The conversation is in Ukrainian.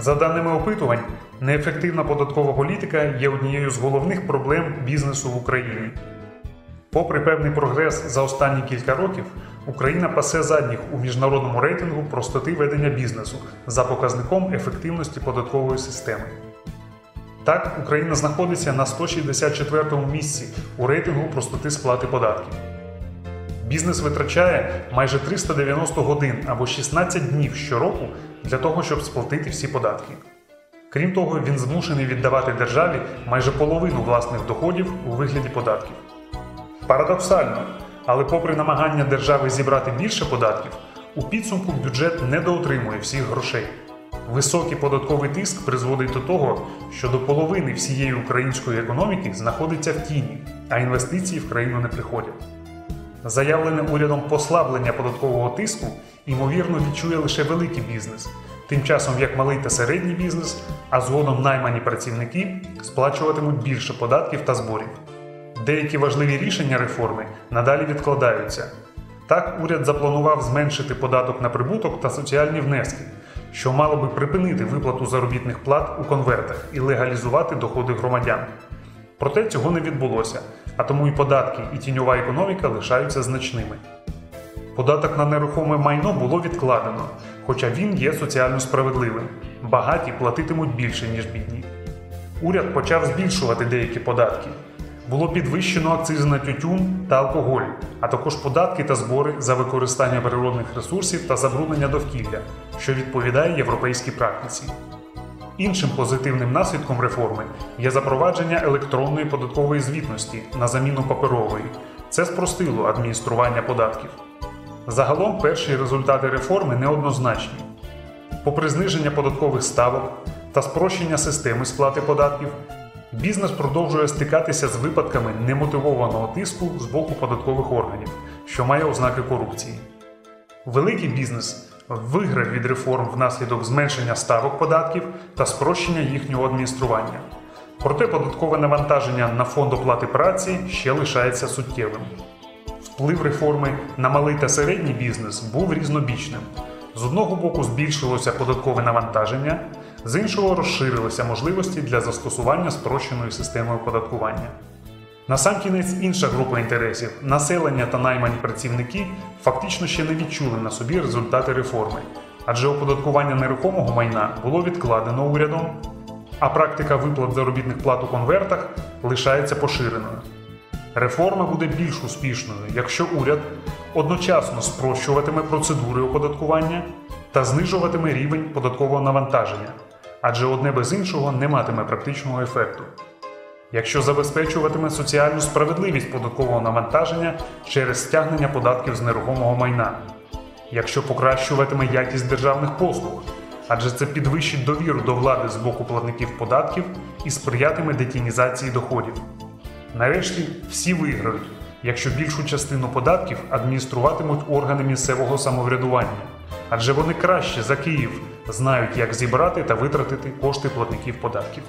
За даними опитувань, неефективна податкова політика є однією з головних проблем бізнесу в Україні. Попри певний прогрес за останні кілька років, Україна пасе задніх у міжнародному рейтингу простоти ведення бізнесу за показником ефективності податкової системи. Так, Україна знаходиться на 164-му місці у рейтингу простоти сплати податків. Бізнес витрачає майже 390 годин або 16 днів щороку для того, щоб сплатити всі податки. Крім того, він змушений віддавати державі майже половину власних доходів у вигляді податків. Парадоксально, але попри намагання держави зібрати більше податків, у підсумку бюджет не доотримує всіх грошей. Високий податковий тиск призводить до того, що до половини всієї української економіки знаходиться в тіні, а інвестиції в країну не приходять. Заявлене урядом послаблення податкового тиску, ймовірно, відчує лише великий бізнес, тим часом як малий та середній бізнес, а згодом наймані працівники сплачуватимуть більше податків та зборів. Деякі важливі рішення реформи надалі відкладаються. Так, уряд запланував зменшити податок на прибуток та соціальні внески, що мало би припинити виплату заробітних плат у конвертах і легалізувати доходи громадян. Проте цього не відбулося, а тому і податки, і тіньова економіка лишаються значними. Податок на нерухоме майно було відкладено, хоча він є соціально справедливим. Багаті платитимуть більше, ніж бідні. Уряд почав збільшувати деякі податки. Було підвищено акцизи на тютюн та алкоголь, а також податки та збори за використання природних ресурсів та забруднення довкілля, що відповідає європейській практиці. Іншим позитивним наслідком реформи є запровадження електронної податкової звітності на заміну паперової. Це спростило адміністрування податків. Загалом перші результати реформи неоднозначні. Попри зниження податкових ставок та спрощення системи сплати податків, бізнес продовжує стикатися з випадками немотивованого тиску з боку податкових органів, що має ознаки корупції. Великий бізнес виграв від реформ внаслідок зменшення ставок податків та спрощення їхнього адміністрування. Проте податкове навантаження на фонд оплати праці ще лишається суттєвим. Вплив реформи на малий та середній бізнес був різнобічним. З одного боку збільшилося податкове навантаження, з іншого розширилися можливості для застосування спрощеної системи оподаткування. Насамкінець інша група інтересів населення та наймані працівники фактично ще не відчули на собі результати реформи, адже оподаткування нерухомого майна було відкладено урядом, а практика виплат заробітних плат у конвертах лишається поширеною. Реформа буде більш успішною, якщо уряд одночасно спрощуватиме процедури оподаткування та знижуватиме рівень податкового навантаження, адже одне без іншого не матиме практичного ефекту. Якщо забезпечуватиме соціальну справедливість податкового навантаження через стягнення податків з нерухомого майна, якщо покращуватиме якість державних послуг, адже це підвищить довіру до влади з боку платників податків і сприятиме детінізації доходів. Нарешті всі виграють, якщо більшу частину податків адмініструватимуть органи місцевого самоврядування, адже вони краще за Київ знають, як зібрати та витратити кошти платників податків.